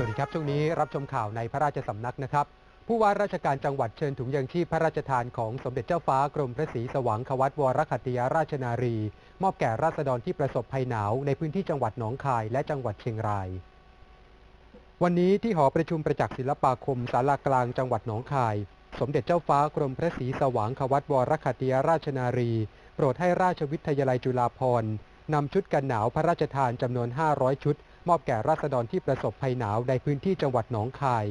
สวัสดีครับช่วงนี้รับชมข่าวในพระราชสำนักนะครับ ผู้ว่าราชการจังหวัดเชิญถุงยังชีพพระราชทานของสมเด็จเจ้าฟ้ากรมพระศรีสว่างควัตวรคัตติยาราชนารี มอบแก่ราษฎรที่ประสบภัยหนาวในพื้นที่จังหวัดหนองคายและจังหวัดเชียงราย วันนี้ที่หอประชุมประจักษ์ศิลปาคมศาลากลางจังหวัดหนองคาย สมเด็จเจ้าฟ้ากรมพระศรีสว่างควัตวรคัตติยาราชนารี โปรดให้ราชวิทยาลัยจุฬาภรณ์นำชุดกันหนาวพระราชทานจำนวน 500 ชุด มอบแก่ราษฎรที่ประสบภัยหนาวในพื้นที่จังหวัดหนองคาย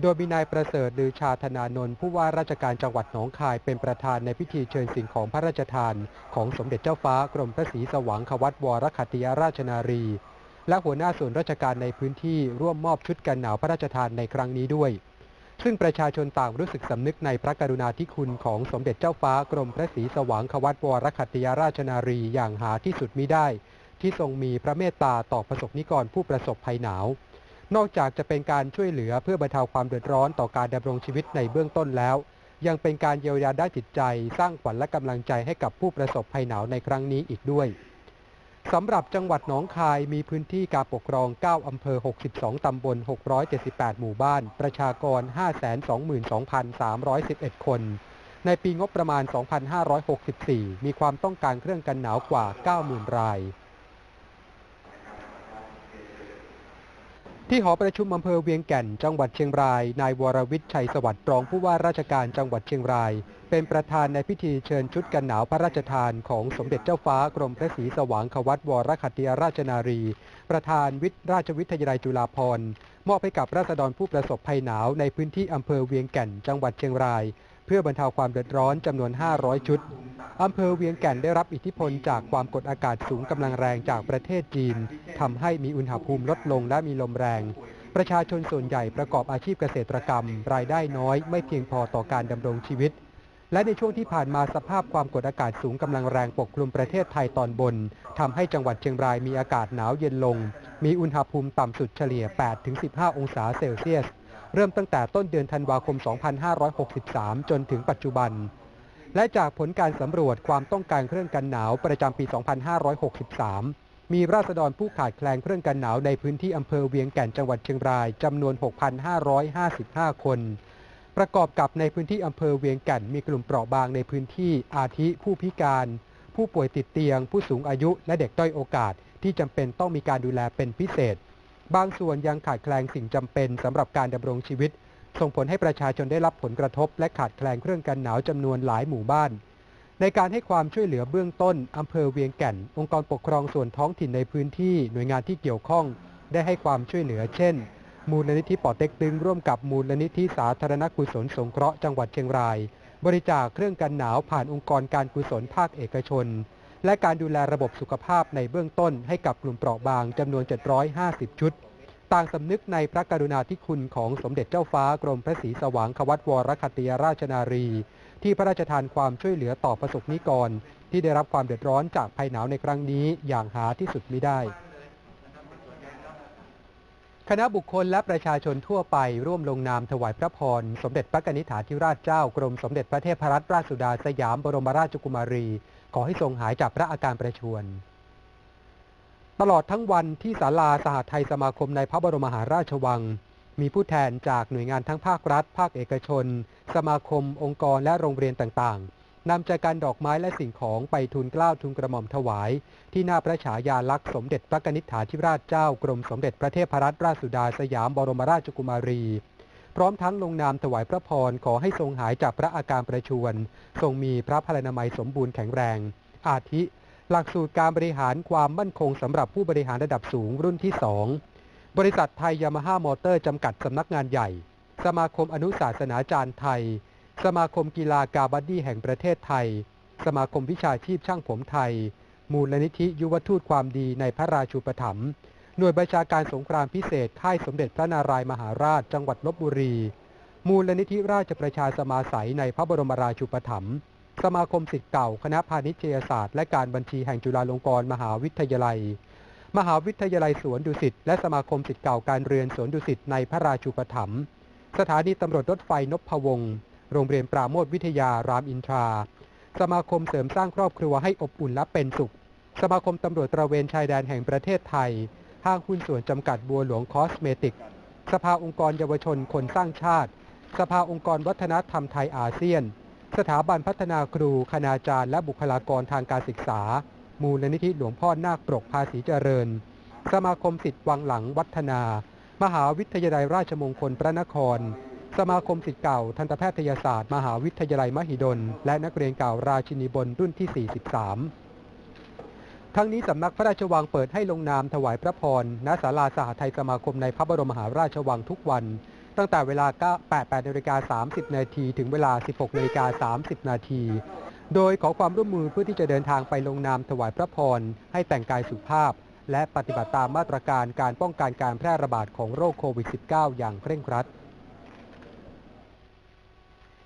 โดยมีนายประเสริฐลือชาธนานนท์ผู้ว่าราชการจังหวัดหนองคายเป็นประธานในพิธีเชิญสิ่งของพระราชทาน ของสมเด็จเจ้าฟ้ากรมพระศรีสว่างควัตวรคตติยาราชนารี และหัวหน้าส่วนราชการในพื้นที่ร่วมมอบชุดกันหนาวพระราชทานในครั้งนี้ด้วยซึ่งประชาชนต่างรู้สึกสำนึกในพระกรุณาธิคุณของสมเด็จเจ้าฟ้ากรมพระศรีสว่างควัตวรคตติยาราชนารีอย่างหาที่สุดมิได้ ที่ทรงมีพระเมตตาต่อประสบนิกรผู้ประสบภัยหนาว นอกจากจะเป็นการช่วยเหลือเพื่อบรรเทาความเดือดร้อนต่อการดำรงชีวิตในเบื้องต้นแล้ว ยังเป็นการเยียวยาด้านจิตใจ สร้างขวัญและกำลังใจให้กับผู้ประสบภัยหนาวในครั้งนี้อีกด้วยสำหรับจังหวัดหนองคายมีพื้นที่การปกครอง 9 อำเภอ 62 ตำบล 678 หมู่บ้าน ประชากร 522,311 คน ในปีงบประมาณ 2564 มีความต้องการเครื่องกันหนาวกว่า 90,000 ราย ที่หอประชุมอำเภอเวียงแก่น จังหวัดเชียงราย นายวรวิทย์ชัยสวัสดิ์รองผู้ว่าราชการจังหวัดเชียงราย เป็นประธานในพิธีเชิญชุดกันหนาวพระราชทานของสมเด็จเจ้าฟ้ากรมพระศรีสว่างควัตวรคัตติยราชนารี ประธานวิทย์ราชวิทยาลัยจุฬาภรณ์มอบให้กับราษฎรผู้ประสบภัยหนาวในพื้นที่อำเภอเวียงแก่น จังหวัดเชียงราย เพื่อบรรเทาความเดือดร้อนจำนวน 500 ชุดอำเภอเวียงแก่นได้รับอิทธิพลจากความกดอากาศสูงกำลังแรงจากประเทศจีนทำให้มีอุณหภูมิลดลงและมีลมแรง ประชาชนส่วนใหญ่ประกอบอาชีพเกษตรกรรม รายได้น้อยไม่เพียงพอต่อการดำรงชีวิต และในช่วงที่ผ่านมาสภาพความกดอากาศสูงกำลังแรงปกคลุมประเทศไทยตอนบนทำให้จังหวัดเชียงรายมีอากาศหนาวเย็นลง มีอุณหภูมิต่ำสุดเฉลี่ย 8-15 องศาเซลเซียส เริ่มตั้งแต่ต้นเดือนธันวาคม 2563 จนถึงปัจจุบัน และจากผลการสำรวจความต้องการเครื่องกันหนาวประจำปี 2563 มีราษฎรผู้ขาดแคลนเครื่องกันหนาวในพื้นที่อำเภอเวียงแก่นจังหวัดเชียงรายจำนวน 6,555 คน ประกอบกับในพื้นที่อำเภอเวียงแก่นมีกลุ่มเปราะบางในพื้นที่อาทิผู้พิการ ผู้ป่วยติดเตียง ผู้สูงอายุ และเด็กด้อยโอกาสที่จำเป็นต้องมีการดูแลเป็นพิเศษ บางส่วนยังขาดแคลนสิ่งจำเป็นสำหรับการดำรงชีวิต ส่งผลให้ประชาชนได้รับผลกระทบ และขาดแคลนเครื่องกันหนาวจำนวนหลายหมู่บ้าน ในการให้ความช่วยเหลือเบื้องต้นอำเภอเวียงแก่น องค์กรปกครองส่วนท้องถิ่นในพื้นที่หน่วยงานที่เกี่ยวข้องได้ให้ความช่วยเหลือ เช่น มูลนิธิปอเต็กตึงร่วมกับมูลนิธิสาธารณกุศลสงเคราะห์จังหวัดเชียงราย บริจาคเครื่องกันหนาวผ่านองค์กรการกุศลภาคเอกชน และการดูแลระบบสุขภาพในเบื้องต้นให้กับกลุ่มเปราะบางจำนวน 750 ชุด ต่างสำนึกในพระกรุณาธิคุณของสมเด็จเจ้าฟ้ากรมพระศรีสว่างควัตวรคัตติยราชนารี ที่พระราชทานความช่วยเหลือต่อประสบนิกร ที่ได้รับความเดือดร้อนจากภัยหนาวในครั้งนี้อย่างหาที่สุดมิได้ คณะบุคคลและประชาชนทั่วไปร่วมลงนามถวายพระพร สมเด็จพระนิธิฐาธิราชเจ้ากรมสมเด็จพระเทพรัตนราชสุดาสยามบรมราชกุมารี ขอให้ทรงหายจากพระอาการประชวรตลอดทั้งวันที่ศาลาสหไทยสมาคมในพระบรมมหาราชวัง มีผู้แทนจากหน่วยงานทั้งภาครัฐ ภาคเอกชน สมาคม องค์กรและโรงเรียนต่างๆ นำจากการดอกไม้และสิ่งของไปทูลเกล้าทูลกระหม่อมถวาย ที่หน้าพระฉายาลักษณ์สมเด็จพระนิธิฐาธิราชเจ้ากรมสมเด็จพระเทพรัตนราชสุดาสยามบรมราชกุมารี พร้อมทั้งลงนามถวายพระพรขอให้ทรงหายจากพระอาการประชวรทรงมีพระพลานามัยสมบูรณ์แข็งแรง อาทิ หลักสูตรการบริหารความมั่นคงสำหรับผู้บริหารระดับสูงรุ่นที่2บริษัทไทยยามาฮ่ามอเตอร์จำกัดสำนักงานใหญ่ สมาคมอนุศาสนาจารย์ไทย สมาคมกีฬากาบัดดี้แห่งประเทศไทย สมาคมวิชาชีพช่างผมไทย มูลนิธิยุวทูตความดีในพระราชูปถัมภ์หน่วยบัญชาการสงครามพิเศษค่ายสมเด็จพระนารายมหาราชจังหวัดลบบุรี มูลนิธิราชประชาสมาสัยในพระบรมราชูปถัมภ์สมาคมศิษย์เก่า คณะพาณิชยศาสตร์และการบัญชีแห่งจุฬาลงกรณ์มหาวิทยาลัย มหาวิทยาลัยสวนดุสิตและสมาคมศิษย์เก่าการเรียนสวนดุสิตในพระราชูปถัมภ์สถานีตำรวจรถไฟนพวงศ์ โรงเรียนปราโมทวิทยารามอินทรา สมาคมเสริมสร้างครอบครัวให้อบอุ่นและเป็นสุข สมาคมตำรวจตระเวนชายแดนแห่งประเทศไทย ห้างหุ้นส่วนจำกัดบัวหลวงคอสเมติก สภาองค์กรเยาวชนคนสร้างชาติ สภาองค์กรวัฒนธรรมไทยอาเซียน สถาบันพัฒนาครูคณาจารย์และบุคลากรทางการศึกษา มูลนิธิหลวงพ่อนาคปรกภาษีเจริญ สมาคมสิทธิ์วังหลังวัฒนา มหาวิทยาลัยราชมงคลพระนคร สมาคมสิทธิ์เก่าทันตแพทยศาสตร์ มหาวิทยาลัยมหิดล และนักเรียนเก่าราชินีบนรุ่นที่ 43 ทั้งนี้สำนักพระราชวังเปิดให้ลงนามถวายพระพรณศาลาสหไทยสมาคมในพระบรมมหาราชวังทุกวัน ตั้งแต่เวลา8นาฬิกา30 นาทีถึงเวลา 16นาฬิกา30 นาทีโดยขอความร่วมมือเพื่อที่จะเดินทางไปลงนามถวายพระพร ให้แต่งกายสุภาพ และปฏิบัติตามมาตรการการป้องกันการแพร่ระบาดของโรคโควิด -19 อย่างเคร่งครัด